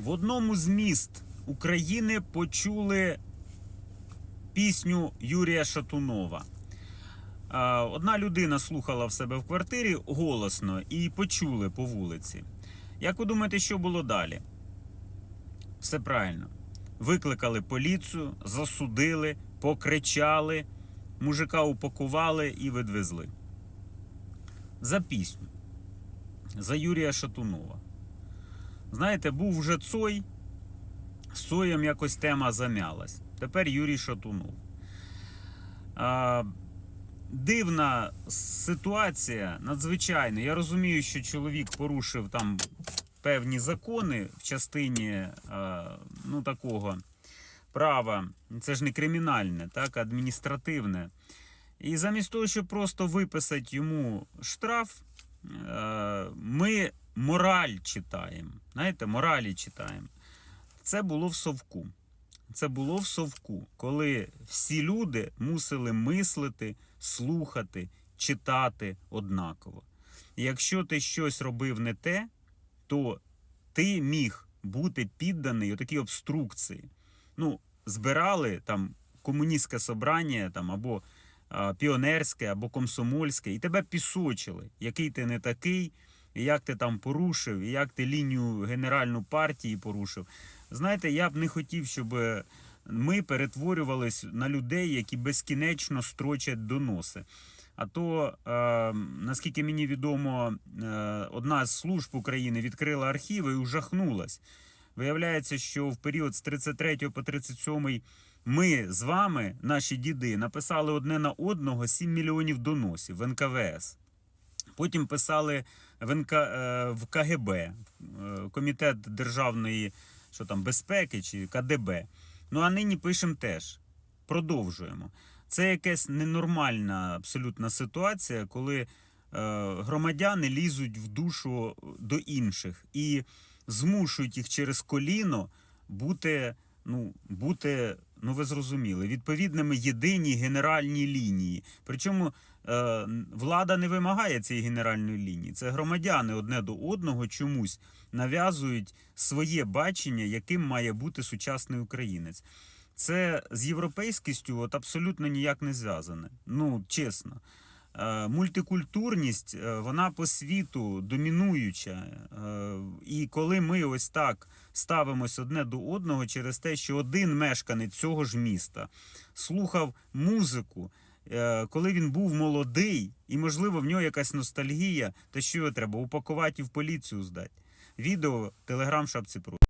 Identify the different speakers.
Speaker 1: В одному з міст України почули пісню Юрія Шатунова. Одна людина слухала в себе в квартирі голосно і почули по вулиці. Як ви думаєте, що було далі? Все правильно. Викликали поліцію, засудили, покричали, мужика упакували і відвезли. За пісню. За Юрія Шатунова. Знаєте, був вже Цой, з Цоєм якось тема зам'ялась. Тепер Юрій Шатунов. А, дивна ситуація, надзвичайно. Я розумію, що чоловік порушив там певні закони в частині а, ну, такого права. Це ж не кримінальне, так, адміністративне. І замість того, щоб просто виписати йому штраф, е, ми мораль читаємо. Знаєте, моралі читаємо. Це було в совку. Це було в совку, коли всі люди мусили мислити, слухати, читати однаково. Якщо ти щось робив не те, то ти міг бути підданий отакій обструкції. Ну, збирали там комуністське собрання там, або а, піонерське, або комсомольське, і тебе пісочили, який ти не такий, і як ти там порушив, і як ти лінію генеральну партії порушив. Знаєте, я б не хотів, щоб ми перетворювались на людей, які безкінечно строчать доноси. А то, е, наскільки мені відомо, е, одна з служб України відкрила архіви і ужахнулась. Виявляється, що в період з 33 по 37 ми з вами, наші діди, написали одне на одного 7 мільйонів доносів в НКВС. Потім писали в, НК, е, в КГБ, е, Комітет державної що там, безпеки чи КДБ. Ну а нині пишемо теж. Продовжуємо. Це якась ненормальна абсолютна ситуація, коли е, громадяни лізуть в душу до інших і змушують їх через коліно бути, ну, бути, ну ви зрозуміли, відповідними єдині генеральні лінії. Причому е, влада не вимагає цієї генеральної лінії. Це громадяни одне до одного чомусь нав'язують своє бачення, яким має бути сучасний українець. Це з європейськістю от абсолютно ніяк не зв'язане. Ну, чесно. Е, Мультикультурність, е, вона по світу домінуюча. Е, І коли ми ось так ставимось одне до одного через те, що один мешканець цього ж міста слухав музику, коли він був молодий, і, можливо, в нього якась ностальгія, то що його треба упакувати і в поліцію здати. Відео телеграм шапці про.